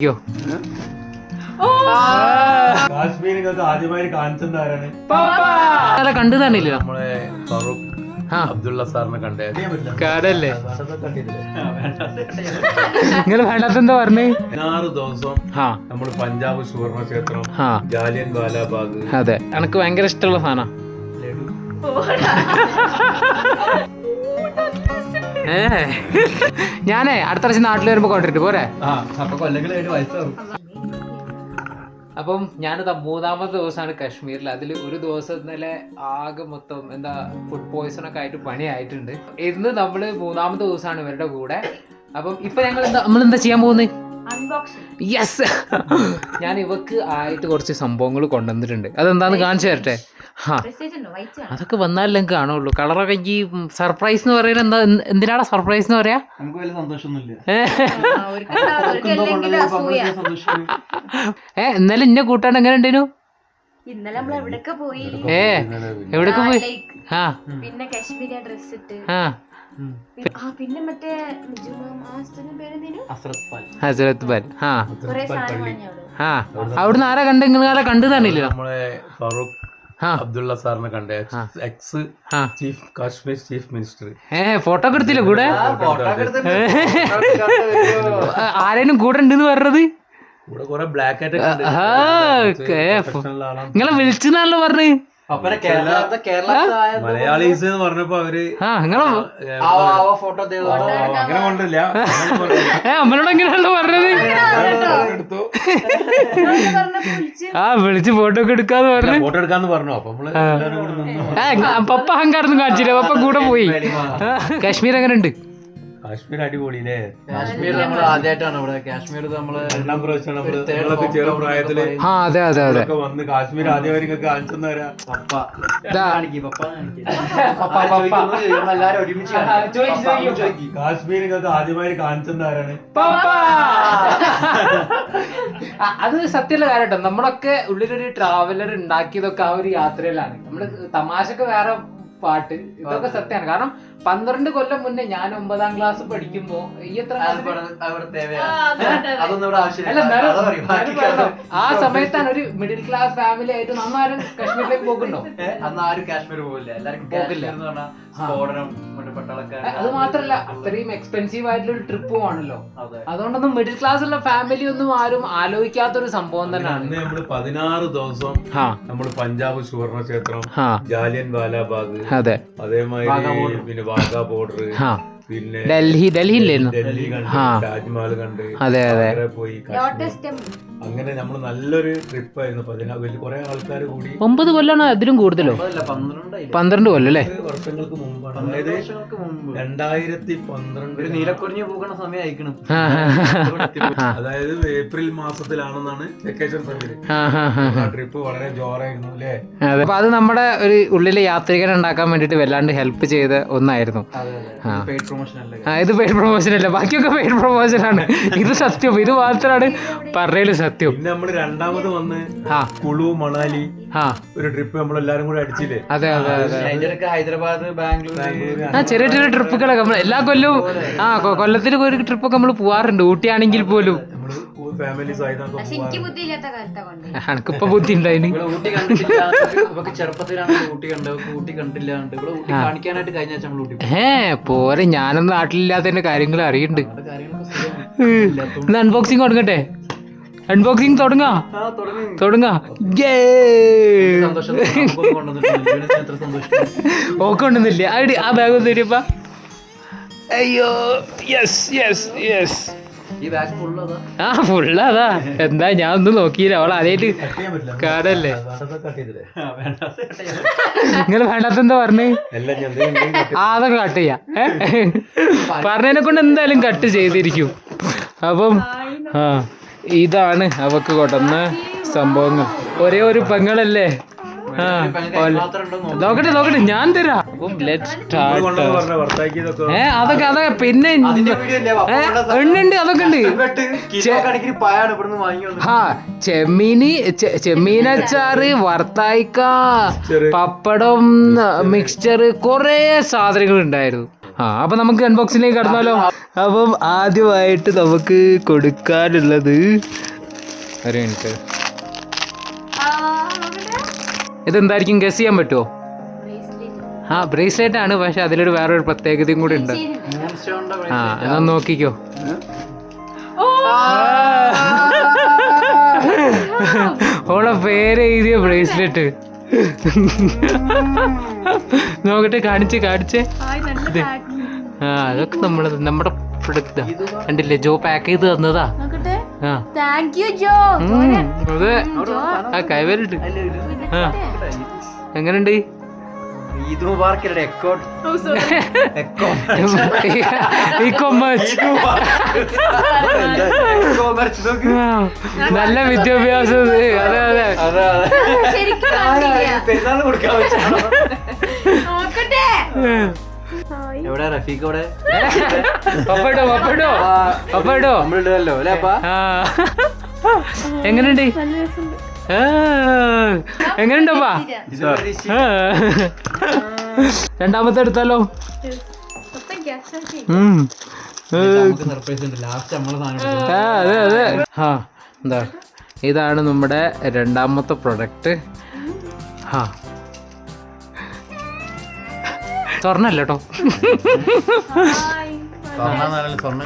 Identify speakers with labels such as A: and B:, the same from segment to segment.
A: അയ്യോ.
B: കാശ്മീരിനൊക്കെ ആദ്യമായി കാണിച്ചത് ആരാണ്?
A: അതെ കണ്ടു തന്നില്ല
C: നമ്മളെ ഫറൂഖ്
A: ആ.
C: അബ്ദുള്ള സാറിനെ കണ്ടേ.
A: കാടല്ലേ? നിങ്ങൾ വേണ്ടാത്തെന്താ പറഞ്ഞേ?
C: പതിനാറ് ദിവസം നമ്മൾ പഞ്ചാബ് സുവർണ ക്ഷേത്രം ജാലിയൻ ബാലാബാഗ്
A: അതെ. എനിക്ക് ഭയങ്കര ഇഷ്ടമുള്ള സാധനം. ഏ. ഞാനേ അടുത്ത പ്രാവശ്യം നാട്ടിൽ വരുമ്പോ കൊണ്ടിട്ട് പോരെ?
C: അപ്പൊ
A: ഞാനിതാ മൂന്നാമത്തെ ദിവസമാണ് കാശ്മീരിൽ അതിൽ ഒരു ദിവസം ഇന്നലെ ആകെ മൊത്തം എന്താ ഫുഡ് പോയിസൺ ഒക്കെ ആയിട്ട് പണിയായിട്ടുണ്ട്. ഇന്ന് നമ്മൾ മൂന്നാമത്തെ ദിവസമാണ് ഇവരുടെ കൂടെ. അപ്പം ഇപ്പൊ ഞങ്ങൾ എന്താ നമ്മൾ എന്താ ചെയ്യാൻ പോകുന്നത് യെസ് ഞാൻ ഇവക്ക് ആയിട്ട് കുറച്ച് സംഭവങ്ങൾ കൊണ്ടുവന്നിട്ടുണ്ട്. അതെന്താന്ന് കാണിച്ചു തരട്ടെ?
D: വായിച്ചാ
A: അതൊക്കെ വന്നാലേ എനിക്ക് കാണുള്ളൂ. കളറൊക്കെ ഈ സർപ്രൈസ് എന്ന് പറയുന്നത് എന്താ? എന്ത്- എന്തിനാണ് സർപ്രൈസ് എന്ന് പറയാ?
C: നമുക്ക് വലിയ സന്തോഷമൊന്നുമില്ല.
A: ഏ? ഇന്നലെ ഇന്നെ കൂട്ടാണ്ട് എങ്ങനെ ഉണ്ടേനു?
D: ഇന്നലെ നമ്മൾ എവിടൊക്കെ പോയി?
A: ഏ എവിടേക്ക് പോയി? ആ
D: പിന്നെ കാശ്മീരി ഡ്രസ് ഇട്ട്.
A: ആ.
D: ആ പിന്നെ മറ്റേ
A: ബാൽ ആ ആ അവിടുന്ന് ആരാ കണ്ട് നിങ്ങൾ ആരാ കണ്ടു തന്നില്ല
C: നമ്മളെ ഫറൂഖ് അബ്ദുള്ള സാറിനെ കണ്ട. Ex chief Kashmir chief minister.
A: ഏ ഫോട്ടോ ഒക്കെ എടുത്തില്ല കൂടെ? ആരേലും ആരേനും കൂടെ ഉണ്ടെന്ന് പറഞ്ഞത്?
C: ഇവിടെ കുറെ ബ്ലാക്ക് ആയിട്ട്
A: ആ, ഓക്കേ. നിങ്ങളെ വിളിച്ചെന്നാണല്ലോ പറഞ്ഞ്
C: മലയാളീസ് എന്ന് പറഞ്ഞപ്പോ അവർ
A: ആ നിങ്ങളെ
C: ആ, അങ്ങനെ കൊണ്ടില്ല. അങ്ങനെ കൊണ്ടില്ല.
A: ഏ അമ്മനോട് എങ്ങനെയാണല്ലോ പറഞ്ഞത്? ആ വിളിച്ച്. ഫോട്ടോ ഒക്കെ എടുക്കാന്ന് പറഞ്ഞു.
C: ഫോട്ടോ എടുക്കാന്ന് പറഞ്ഞു. അപ്പൊ നമ്മൾ എല്ലാവരും കൂടി നിന്നു
A: ഏ പപ്പ അഹങ്കാരൊന്നും കാണിച്ചില്ല. പപ്പ കൂടെ പോയി. കാശ്മീർ എങ്ങനെ ഉണ്ട്
C: കാശ്മീർ അടിപൊളിയില്ലേ?
E: കാശ്മീർ നമ്മൾ ആദ്യമായിട്ടാണ് ഇവിടെ. കാശ്മീർ നമ്മൾ
C: രണ്ടാം പ്രാവശ്യം നമ്മൾ നിങ്ങളൊക്കെ ചെറു പ്രായത്തിൽ
A: ആ അതെ അതെ അതെ.
C: ഒക്കെ വന്ന് കാശ്മീർ ആദ്യമായി കാണിച്ചെന്നവരാ
E: പപ്പ.
A: ദാ.
E: കാണിക്ക്, പപ്പ കാണിക്ക്. ആര് ചോദിക്കുന്നു? ചോദിക്കുമ്പോ എല്ലാവരും ഒരുമിച്ച് കാണിക്കും.
A: ചോദിക്ക്,
E: പപ്പ
A: ചോദിക്ക്.
E: ചോദിക്ക്.
B: കാശ്മീരിനൊക്കെ ആദ്യമായി ആരാണ്?
A: ആ, അത് സത്യമുള്ള കാര്യട്ടോ. നമ്മളൊക്കെ ഉള്ളിലൊരു ട്രാവലർ ഉണ്ടാക്കിയതൊക്കെ ആ ഒരു യാത്രയിലാണ്. നമ്മൾ തമാശക്ക് വേറെ പാട്ട്. ഇതൊക്കെ സത്യമാണ്. കാരണം പന്ത്രണ്ട് കൊല്ലം മുന്നേ ഞാൻ ഒമ്പതാം ക്ലാസ് പഠിക്കുമ്പോ ഈ എത്ര
D: ആ,
E: അതൊന്നും ഇവിടെ ആവശ്യമില്ല.
A: എന്നാലും-
E: അത് ബാക്കി
A: ആ സമയത്താണ് ഒരു മിഡിൽ ക്ലാസ് ഫാമിലി ആയിട്ട് നമ്മാരും കാശ്മീരിലേക്ക് പോകുന്നുണ്ടോ
E: അന്ന് ആരും കാശ്മീർ പോകില്ല എല്ലാവർക്കും
A: പോകില്ല. അത് മാത്രല്ല അത്രയും എക്സ്പെൻസീവ് ആയിട്ടുള്ള ഒരു ട്രിപ്പും ആണല്ലോ
E: അതെ.
A: അതുകൊണ്ടൊന്നും മിഡിൽ ക്ലാസ് ഉള്ള ഫാമിലി ഒന്നും ആരും ആലോചിക്കാത്തൊരു സംഭവം തന്നെയാണ്.
C: നമ്മൾ പതിനാറ് ദിവസം
A: നമ്മൾ
C: നമ്മൾ പഞ്ചാബ് സുവർണ ക്ഷേത്രം ജാലിയൻ വാലാബാഗ്
A: അതെ.
C: അതേമാതിരി പിന്നെ വാഗാ ബോർഡർ.
A: ആ
C: പിന്നെ
A: ഡൽഹി ഡൽഹിയിലായിരുന്നു
C: ഡൽഹി കണ്ട് താജ്മഹൽ കണ്ട്
A: അതെ, അതെ.
C: പോയി. അങ്ങനെ നമ്മൾ നല്ലൊരു ട്രിപ്പ് ആയിരുന്നു പതിനാറ് കുറെ ആൾക്കാർ കൂടി.
A: ഒമ്പത് കൊല്ലാണ് അതിലും കൂടുതലോ? പന്ത്രണ്ട് കൊല്ലം അല്ലേ?
C: വർഷങ്ങൾക്ക് മുമ്പാണ്. അതായത് രണ്ടായിരത്തി പന്ത്രണ്ട്
E: ഒരു നീലക്കുറിഞ്ഞ് പോകുന്ന സമയം അയക്കണം
C: അതായത് ഏപ്രിൽ മാസത്തിലാണെന്നാണ് വെക്കേഷൻ സമയത്ത്. ട്രിപ്പ് വളരെ ജോറായിരുന്നു അല്ലേ?
A: അപ്പൊ അത് നമ്മുടെ ഒരു ഉള്ളിലെ യാത്രികനെ ഉണ്ടാക്കാൻ വേണ്ടിട്ട് വല്ലാണ്ട് ഹെൽപ്പ് ചെയ്ത ഒന്നായിരുന്നു. ഇത് പെയ്ഡ് പ്രൊമോഷൻ അല്ല. ബാക്കിയൊക്കെ പെയ്ഡ് പ്രൊമോഷൻ ആണ്. ഇത് സത്യം. ഇത് മാത്രമാണ് പറയൽ സത്യം.
C: പിന്നെ നമ്മൾ രണ്ടാമത് വന്ന്
A: ആ.
C: കുളു മണാലി
A: ആ.
C: ഒരു ട്രിപ്പ് നമ്മൾ എല്ലാരും കൂടെ അടിച്ചില്ലേ?
A: അതെ അതെ അതെ
E: ഹൈദരാബാദ് ബാംഗ്ലൂർ
A: ആ ചെറിയ ചെറിയ ട്രിപ്പുകളൊക്കെ നമ്മൾ എല്ലാ കൊല്ലവും ആ കൊല്ലത്തിൽ ഒരു ട്രിപ്പൊക്കെ നമ്മൾ പോവാറുണ്ട്. ഊട്ടിയാണെങ്കിൽ പോലും.
C: ഫാമിലീസ്
A: എനക്കിപ്പോ ബുദ്ധി ഉണ്ടായിന്
E: ഇവിടെ ഊട്ടി കണ്ടിട്ടില്ല. ഇവക്ക് ചെറുപ്പത്തിലാണ് ഊട്ടി കണ്ടത്. ഇവക്ക് ഊട്ടി കണ്ടില്ലണ്ട്. ഇവിടെ ഊട്ടി കാണിക്കാനായിട്ട് കഴിഞ്ഞ ആഴ്ച നമ്മൾ ഊട്ടി.
A: ഏ പോരെ. ഞാനൊന്നും നാട്ടിലില്ലാത്തതിന്റെ കാര്യങ്ങൾ അറിയണ്ട്. അൺബോക്സിംഗ് തുടങ്ങട്ടെ? അൺബോക്സിങ് തുടങ്ങാ?
E: തുടങ്ങാ. ഓക്കെ ഉണ്ടെന്നില്ലേ കൊണ്ടുവന്നിട്ടില്ല. എത്ര സന്തോഷം
A: ഓക്കൊണ്ടുന്നില്ല ആ ബാഗ് ഒന്ന് അയ്യോ യെസ് യെസ് യെസ് ആ ഫുള്ള് അതാ. എന്താ ഞാൻ ഒന്നും നോക്കിയില്ല. അവൾ ആദ്യമായിട്ട്
C: കട്ട് ചെയ്യാൻ പറ്റില്ല.
A: കാടല്ലേ?
C: നിങ്ങൾ കട്ട്
A: എന്താ പറഞ്ഞേ? ആ അതൊക്കെ കട്ട് ചെയ്യാം? പറഞ്ഞതിനെ കൊണ്ട് എന്തായാലും കട്ട് ചെയ്തിരിക്കും. അപ്പം ആ ഇതാണ് അവക്ക് കൊണ്ടുവന്ന സംഭവങ്ങൾ. ഒരേ ഒരു പെങ്ങളല്ലേ? നോക്കട്ടെ നോക്കട്ടെ ഞാൻ തരാം. ഏ അതൊക്കെ അതൊക്കെ പിന്നെ എണ്ണുണ്ട് അതൊക്കെ ഉണ്ട്. ആ ചെമ്മീന് ചെമ്മീനച്ചാറ്
C: വർത്തായിക്ക
A: പപ്പടം മിക്സ്ചർ കുറേ സാധനങ്ങൾ ഉണ്ടായിരുന്നു. ആ അപ്പൊ നമുക്ക് അൺബോക്സിലേക്ക് കടന്നാലോ? അപ്പം ആദ്യമായിട്ട് നമുക്ക് കൊടുക്കാനുള്ളത് ഒരു മിനിറ്റ്. ഇതെന്തായിരിക്കും ഗസ് ചെയ്യാൻ പറ്റുമോ ആ ബ്രേസ്ലെറ്റ് ആണ് പക്ഷെ അതിലൊരു വേറൊരു പ്രത്യേകതയും കൂടി ഉണ്ട്. ആ എന്നാ നോക്കിക്കോ. ഓളെ പേര് എഴുതിയ ബ്രേസ്ലെറ്റ് നോക്കട്ടെ കാണിച്ച് കാണിച്ച്. ആ അതൊക്കെ നമ്മൾ നമ്മുടെ പ്രൊഡക്റ്റ് കണ്ടില്ലേ ജോ പാക്ക് ചെയ്ത് തന്നതാ.
D: നോക്കട്ടെ.
A: ആ.
D: Thank you Jo.
A: ഉം, അതെ. ആ കൈവരുണ്ട്
E: ഈദ് എക്കോ എക്കോ
A: ഈ കൊമേഴ്സ് നല്ല വിദ്യാഭ്യാസം. അതെ അതെ.
E: അതെ കൊടുക്കാൻ. എവിടെ റഫീഖ് അവിടെ
A: പപ്പടോ പപ്പടോ? പപ്പടോ?
E: നമ്മളിടല്ലോ അല്ലേ
D: നല്ല
A: ആ
D: ശരിയാ.
A: രണ്ടാമത്തെ എടുത്താലോ? അതെ അതെ. ആ എന്താ? ഇതാണ് നമ്മുടെ രണ്ടാമത്തെ പ്രൊഡക്റ്റ്. ആ സ്വർണല്ല കേട്ടോ.
E: സ്വർണം
A: സ്വർണം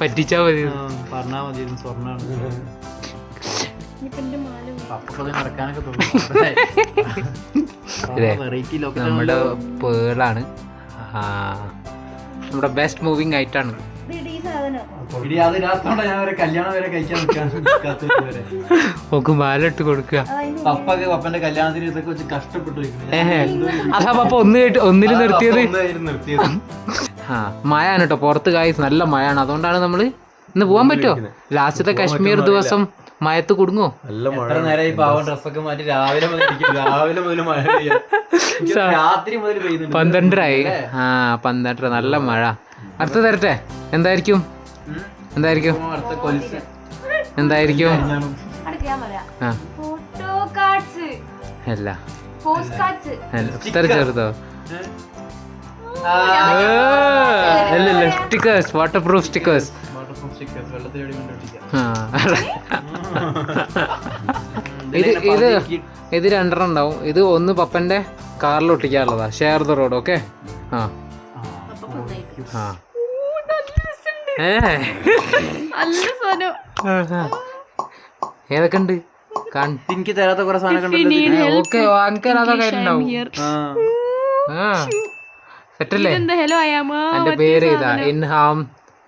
A: പറ്റിച്ചാ മതി.
E: സ്വർണ മതി സ്വർണാണ്.
A: നമ്മുടെ പേളാണ്. നമ്മുടെ ബെസ്റ്റ് മൂവിങ് ആയിട്ടാണ് ഇട്ട് കൊടുക്കുക.
E: പപ്പന്റെ കല്യാണത്തിന് ഇതൊക്കെ വെച്ച് കഷ്ടപ്പെട്ടു
A: അതാ പപ്പ ഒന്ന് കേട്ട് ഒന്നിൽ നിർത്തിയത്. ആ മഴയാണ് കേട്ടോ. പുറത്ത് കായ് നല്ല മഴയാണ്. അതുകൊണ്ടാണ് നമ്മൾ ഇന്ന് പോവാൻ പറ്റുമോ ലാസ്റ്റത്തെ കശ്മീർ ദിവസം മയത്ത് കുടുങ്ങോ?
C: നല്ല മഴ
E: എത്ര നേരം ഈ പാവം ഡ്രസ്സൊക്കെ മാറ്റി രാവിലെ മുതൽ ഇരിക്കും. രാവിലെ മുതൽ മഴ പെയ്യാ. എനിക്ക്
A: സാ-
E: രാത്രി മുതൽ പെയ്യുന്നുണ്ട്.
A: പന്ത്രണ്ടരായി. ആ പന്ത്രണ്ടര. നല്ല മഴ. അടുത്ത തരട്ടെ. എന്തായിരിക്കും?
E: ഉം.
A: എന്തായിരിക്കും?
E: ഇപ്പൊ അടുത്ത കൊലുസ്
A: എന്തായിരിക്കും?
D: അടുത്ത് ഞാൻ പറയാം.
A: ആ.
D: ഫോട്ടോ കാർഡ്സ്
A: അല്ല.
D: പോസ്റ്റ് കാർഡ്സ്
A: അല്ല, ഇത്ര ചെറുതോ?
E: ആ,
A: ഏ, അല്ല അല്ല stickers waterproof stickers
E: waterproof stickers, വെള്ളത്തിൽ.
A: ഇത് ഇത് ഇത് രണ്ടെണ്ണം ഉണ്ടാവും ഇത് ഒന്ന് പപ്പന്റെ കാറിൽ ഒട്ടിക്കാറുള്ളതാ ഷെയർ ദ റോഡ് ഓക്കെ ആ. ഏതൊക്കെ ഉണ്ട്?
E: എനിക്ക് തരാത്ത കുറെ സാധനങ്ങൾ
A: സെറ്റല്ലേ എന്റെ പേര് ഇതാ. ഇൻഹാം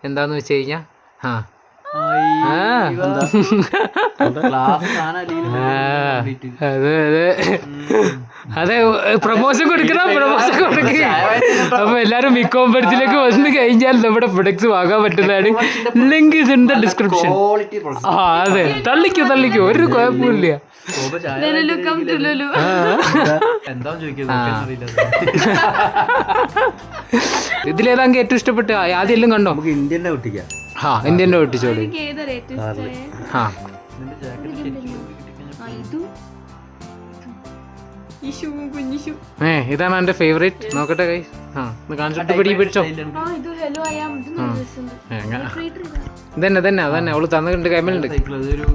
A: എന്താന്ന് വെച്ച് കഴിഞ്ഞാ? ആ, അതെ അതെ. അതെ പ്രൊമോഷൻ കൊടുക്കണം പ്രൊമോഷൻ കൊടുക്കുക അപ്പൊ എല്ലാരും മിക്കോം ബർത്തിലേക്ക് വന്ന് കഴിഞ്ഞാൽ നമ്മുടെ പ്രൊഡക്ട്സ് വാങ്ങാൻ പറ്റുന്നതാണ്. ലിങ്ക് ഇതിന്റെ ഇൻ ദ ഡിസ്ക്രിപ്ഷൻ ആ അതെ. തള്ളിക്കോ തള്ളിക്കോ. ഒരു കുഴപ്പമില്ല. ഇതിലേതാങ്കി ഏറ്റവും ഇഷ്ടപ്പെട്ട? ആദ്യം എല്ലാം കണ്ടോ?
C: നമുക്ക് ഇന്ത്യന്റെ ഒട്ടിക്കാം.
D: കുഞ്ഞു ഷൂ
A: ഏ ഇതാണ് എന്റെ ഫേവറേറ്റ് നോക്കട്ടെ കൈ ആ ഒന്ന് കാണിച്ചിട്ട് പിടി പിടിച്ചോ? ഇതന്നെ തന്നെ അതന്നെ. അവൾ തന്നിട്ടുണ്ട് കൈമലുണ്ട്
E: സൈക്കിൾ അതൊരു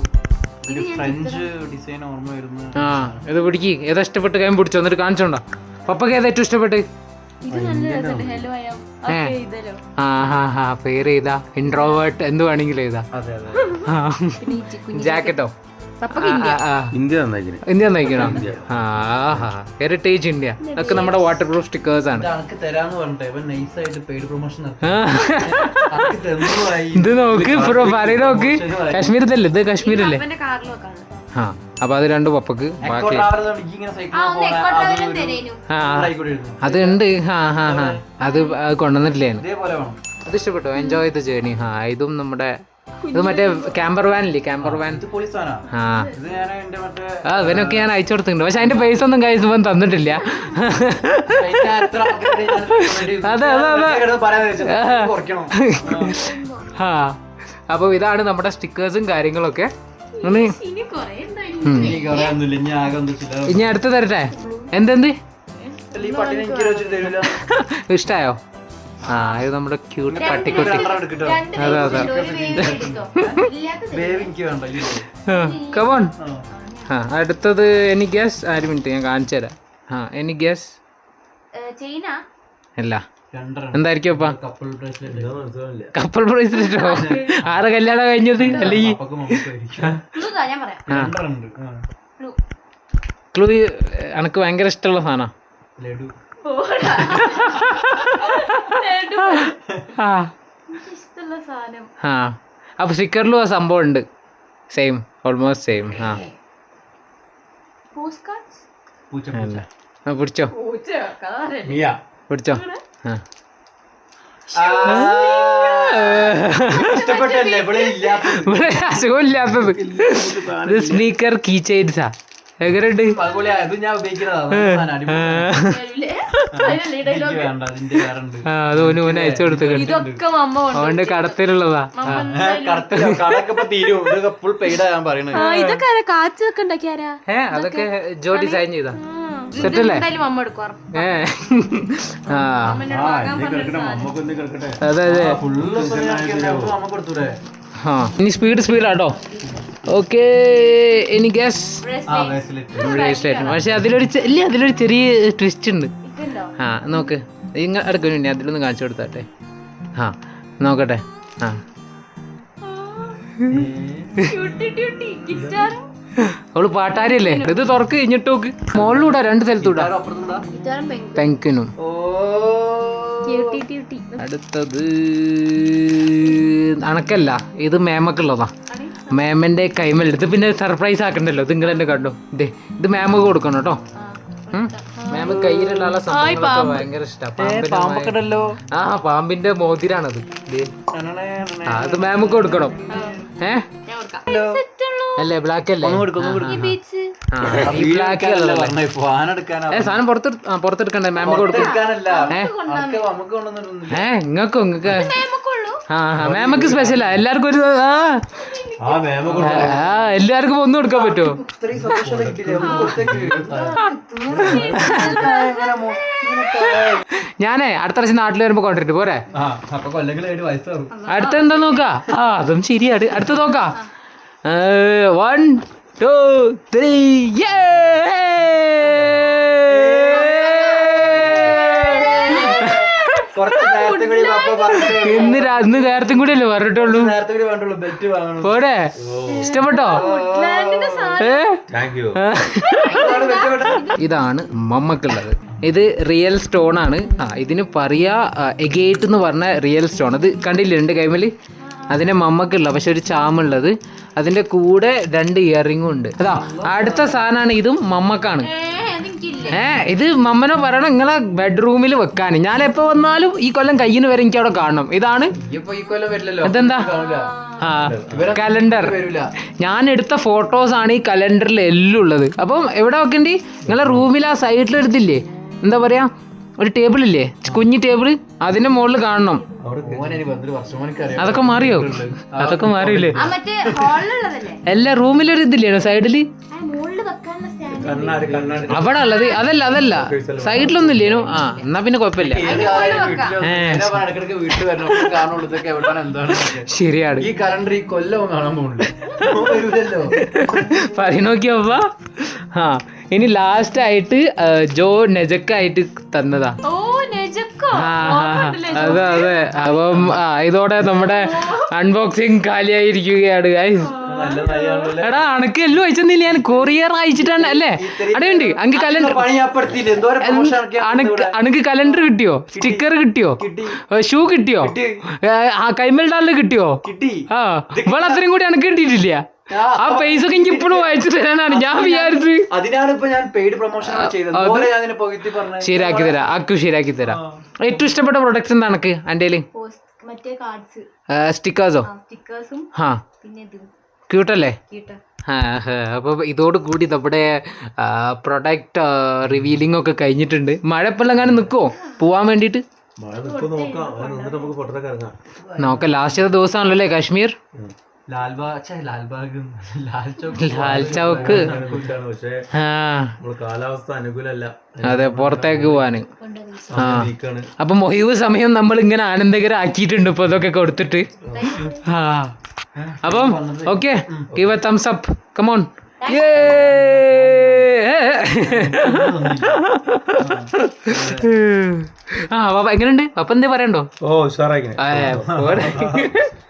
E: ഫ്രഞ്ച് ഡിസൈൻ ഓർമ്മ വരുന്ന
A: ആ ഇത് പിടിക്ക്. ഏതാ ഇഷ്ടപ്പെട്ട് കൈ പിടിച്ചോ? എന്നിട്ട് കാണിച്ചോണ്ടാ. പപ്പക്ക് ഏതാ ഏറ്റവും ഇഷ്ടപ്പെട്ട്? പേര് ചെയ്താ ഇൻട്രോവേർട്ട് എന്ത് വേണമെങ്കിലും ചെയ്താ
E: അതെ അതെ.
D: പിന്നെ ഈ ചി-
A: ജാക്കറ്റോ
D: ഇന്ത്യ.
C: ഇന്ത്യ
A: നയിക്കണം ഹെറിറ്റേജ് ഇന്ത്യ. അതൊക്കെ നമ്മുടെ വാട്ടർ പ്രൂഫ് സ്റ്റിക്കേഴ്സ് ആണ്
E: ഇത്
A: നോക്ക് പറയുന്ന നോക്ക്. കാശ്മീരത്തല്ലേ? ഇത് കാശ്മീരല്ലേ? ആ അപ്പൊ അത് രണ്ട് പപ്പക്ക് ബാക്കി
D: ആ
A: അത് ഉണ്ട്. ഹാ ഹാ ഹാ അത് കൊണ്ടുവന്നിട്ടില്ലേ? അത് ഇഷ്ടപ്പെട്ടു. എൻജോയ് ദ ജേണി ഹാ ഇതും നമ്മുടെ ഇത് മറ്റേ ക്യാമ്പർ വാൻ ഇല്ലേ? ക്യാമ്പർ വാൻ ആ?
E: ഇത് ഞാൻ എന്റെ മറ്റേ
A: ആ ഇവനൊക്കെ ഞാൻ അയച്ചു കൊടുത്തിട്ടുണ്ട്. പക്ഷെ അതിന്റെ പൈസ ഒന്നും കഴിച്ചു ഇവൻ തന്നിട്ടില്ല. അതെ, അതെ, അതെ. ആ. അപ്പോൾ ഇതാണ് നമ്മുടെ സ്റ്റിക്കേഴ്സും കാര്യങ്ങളൊക്കെ. ഇനി അടുത്ത് തരട്ടെ? എന്തെന്ത്? ഇഷ്ടായോ? ആ ഇത് നമ്മുടെ ക്യൂട്ട് പട്ടിക്കുട്ടി. അതെ, അതെ.
E: കവോൺ.
A: കമോൺ
E: ആ.
A: അടുത്തത് എനി ഗ്യാസ് ആര് മിനിറ്റ് ഞാൻ കാണിച്ചു തരാം ആ എനി ഗ്യാസ്
D: ചൈന?
A: അല്ല എന്തായിരിക്കും അപ്പ?
E: കപ്പിൾ ബ്രേസ്ലെറ്റ്
A: ആരെ കല്യാണം കഴിഞ്ഞത്? അല്ലെങ്കിൽ. ക്ലൂ. എനക്ക് ഭയങ്കര ഇഷ്ടമുള്ള സാധന.
E: ലഡു.
D: പോടാ. ലഡു.
A: ആ.
D: ഇഷ്ടമുള്ള സാധനം.
A: ആ. അപ്പൊ സ്റ്റിക്കറിലും ആ സംഭവം ഉണ്ട്. സെയിം ഓൾമോസ്റ്റ് സെയിം ആ. പിടിച്ചോ. പിടിച്ചോ.
E: ഇവിടെ ഇല്ലാത്ത
A: അസുഖമില്ലാത്തത് ഇത് സ്നീക്കർ കീ ചെയിൻസാ എങ്ങനെയുണ്ട്
E: അത്
A: ഓന് ഓന് അയച്ചു കൊടുത്തിട്ടുണ്ട്.
D: ഇതൊക്കെ മമ്മ കൊണ്ട്
A: അവന്റെ കടത്തിലുള്ളതാ.
D: ഇതൊക്കെ ആരാ? കാച്ചൊക്കെ ഉണ്ടാക്കിയാരാ
A: ഏ അതൊക്കെ ജോ ഡിസൈൻ ചെയ്താ. സെറ്റല്ലേ? അതെ അതെ. ഇനി സ്പീഡ് സ്പീഡാട്ടോ ഓക്കെ
E: എനി
D: Bracelet.
E: ബ്രേസ്ലെറ്റ്
A: പക്ഷെ അതിലൊരു ഇല്ല അതിലൊരു ചെറിയ ട്വിസ്റ്റ് ഉണ്ട്? ആ നോക്ക്. ഇങ്ങ അടുക്കുന്നു ഇനി അതിലൊന്ന് കാണിച്ചു കൊടുത്താട്ടെ. ആ നോക്കട്ടെ. ആ.
D: ട്യൂട്ടി, ട്യൂട്ടി. ഗിറ്റാറും
A: അവൾ പാട്ടാരിയല്ലേ? ഇത് തുറക്ക് കഴിഞ്ഞിട്ട് നോക്ക്. മുകളിലൂടെ രണ്ട് സ്ഥലത്തൂടാ. പെങ്കിനും. അടുത്തത് അണക്കല്ല ഇത് മേമക്കുള്ളതാ? മേമന്റെ കൈമലെടുത്ത് പിന്നെ സർപ്രൈസ് ആക്കണ്ടല്ലോ നിങ്ങൾ തന്നെ കണ്ടു. ഇതേ ഇത് മേമക്ക് കൊടുക്കണം കേട്ടോ. മേമ കയ്യിലുള്ള സംഭവങ്ങളൊക്കെ ഭയങ്കര ഇഷ്ടമാണ് ആ പാമ്പിന്റെ മോതിരാണത്. ദേ. ആ, അത് മേമക്ക് കൊടുക്കണം. ഏ? അല്ലേ ബ്ലാക്ക് അല്ലേ?
D: ഈ beads.
A: ആ, ഈ ബ്ലാക്ക് സാധനം പുറത്ത് പുറത്തെടുക്കണ്ടേ? മാമക്ക് കൊടുക്കും.
E: എടുക്കാനല്ല.
A: ഏ?
E: നമുക്ക് നമുക്ക് കൊണ്ടുവന്നിട്ടൊന്നുമില്ല.
A: ഏ ഇങ്ങക്കോ ഇങ്ങക്ക്. ആ ആ, മേമക്ക് സ്പെഷ്യലാ എല്ലാവർക്കും ഒരു ആ.
C: ആ മേമ കൊടുത്തു
A: ആ എല്ലാവർക്കും ഒന്നും കൊടുക്കാൻ പറ്റുമോ? ഞാനേ അടുത്ത പ്രാവശ്യം നാട്ടിൽ വരുമ്പോ കൊണ്ടിട്ട് പോരെ?
E: ആ അപ്പൊ കൊല്ലെങ്കിൽ ഏഴ് വയസ്സാവും.
A: അടുത്ത എന്താ നോക്കാ? ആ അതും ശരിയാണ് അടുത്ത നോക്കാ. വൺ ടു ത്രീ ഇന്ന് ഇന്ന് നേരത്തും കൂടി അല്ലേ പറഞ്ഞിട്ടുള്ളൂ പോടെ ഇഷ്ടപ്പെട്ടോ? ഇതാണ് മമ്മക്കുള്ളത്. ഇത് റിയൽ സ്റ്റോൺ ആണ് ആ ഇതിന് പറയാ എഗേറ്റ് എന്ന് പറഞ്ഞ റിയൽ സ്റ്റോൺ. അത് കണ്ടില്ലേ രണ്ട് കൈമൽ? അതിന് മമ്മക്കുള്ള പക്ഷെ ഒരു ചാമുള്ളത്. അതിന്റെ കൂടെ രണ്ട് ഇയറിങ്ങും ഉണ്ട്. അതാ അടുത്ത സാധനമാണ് ഇതും മമ്മക്കാണ്.
D: ഏ,
A: ഇത് മമ്മനോ പറയണം നിങ്ങളെ ബെഡ്റൂമിൽ വെക്കാൻ. ഞാൻ എപ്പോ വന്നാലും ഈ കൊല്ലം കയ്യിന് വരെ എനിക്ക് അവിടെ കാണണം. ഇതാണ്? ഇതെന്താ? ആ കലണ്ടർ ഞാൻ എടുത്ത ഫോട്ടോസ് ആണ് ഈ കലണ്ടറിൽ എല്ലാം ഉള്ളത് അപ്പം എവിടെ വെക്കണ്ടി? നിങ്ങളെ റൂമിൽ ആ സൈഡിൽ എടുത്തില്ലേ എന്താ പറയാ? ഒരു ടേബിൾ ഇല്ലേ കുഞ്ഞു ടേബിൾ അതിന്റെ മുകളിൽ കാണണം. അതൊക്കെ മാറിയോ? അതൊക്കെ മാറിയില്ലേ? എല്ലാ റൂമിലൊരു ഇതില്ലേ
C: സൈഡിൽ?
A: അവിടെ ഉള്ളത് അതല്ല അതല്ല. സൈഡിലൊന്നും ഇല്ലേനു ആ എന്നാ പിന്നെ കുഴപ്പമില്ല.
E: എന്താണ്
A: ശരിയാണ്.
E: ഈ കലണ്ടർ ഈ കൊല്ലം കാണാൻ പോകുന്നുണ്ട്
A: പറയണോക്കിയപ്പ ആ. ഇനി ലാസ്റ്റ് ആയിട്ട് ജോ നെജക്കായിട്ട് തന്നതാ. അതെ അതെ. അപ്പം ഇതോടെ നമ്മുടെ അൺബോക്സിങ് കാലിയായിരിക്കുകയാണ്. എടാ അണക്ക് എല്ലാം അയച്ചെന്നില്ല. ഞാൻ കൊറിയർ അയച്ചിട്ടാണ് അല്ലേ? അടയുണ്ട് അനക്ക് കലണ്ടർ അണക്ക് അണക്ക് കലണ്ടർ കിട്ടിയോ? സ്റ്റിക്കർ കിട്ടിയോ?
E: കിട്ടി.
A: ഷൂ കിട്ടിയോ?
E: കിട്ടി.
A: ആ കൈമൽ ഡാലിൽ കിട്ടിയോ?
E: കിട്ടി.
A: ആ ഇവളത്രയും കൂടി അനക്ക് കിട്ടിയിട്ടില്ല.
E: ആ,
A: പൈസ ഒക്കെ എനിക്ക് ഇപ്പോഴും അയച്ചു തരാനാണ് ഞാൻ വിചാരിച്ചു
E: അതിനാണ് ഇപ്പൊ ഞാൻ പെയ്ഡ് പ്രൊമോഷൻ ചെയ്തത്
A: ശരിയാക്കി തരാം. അക്കു ശരിയാക്കി തരാം. ഏറ്റവും ഇഷ്ടപ്പെട്ട പ്രൊഡക്റ്റ് എന്താണ് എനക്ക് എന്റെ
D: പോസ്റ്റ് മറ്റേ കാർഡ്സ്
A: സ്റ്റിക്കേഴ്സോ ക്യൂട്ടല്ലേ അപ്പോൾ ഇതോട് കൂടി നമ്മുടെ പ്രൊഡക്റ്റ് റിവീലിംഗ് ഒക്കെ കഴിഞ്ഞിട്ടുണ്ട്. മഴ ഇപ്പം എല്ലാം നിൽക്കുമോ പോവാൻ
C: വേണ്ടിട്ട് നോക്കാം.
A: ലാസ്റ്റ് ദിവസമാണല്ലോ അല്ലേ കാശ്മീർ?
E: ലാൽബാഗ് ലാൽബാഗ് ലാൽ ചൗക്ക്
C: കാലാവസ്ഥ അനുകൂലല്ല
A: അതെ പുറത്തേക്ക് പോവാന്. ആ.
C: അപ്പൊ
A: അപ്പം ഒഴിവ് സമയം നമ്മൾ ഇങ്ങനെ ആനന്ദകരം ആക്കിയിട്ടുണ്ട് ഇപ്പൊ ഇതൊക്കെ കൊടുത്തിട്ട്. ആ. അപ്പം okay. Give a thumbs up come on ആ പപ്പ എങ്ങനെയുണ്ട് പപ്പ എന്തേ പറയണ്ടോ?
C: ഓ
A: ഉഷാറായി.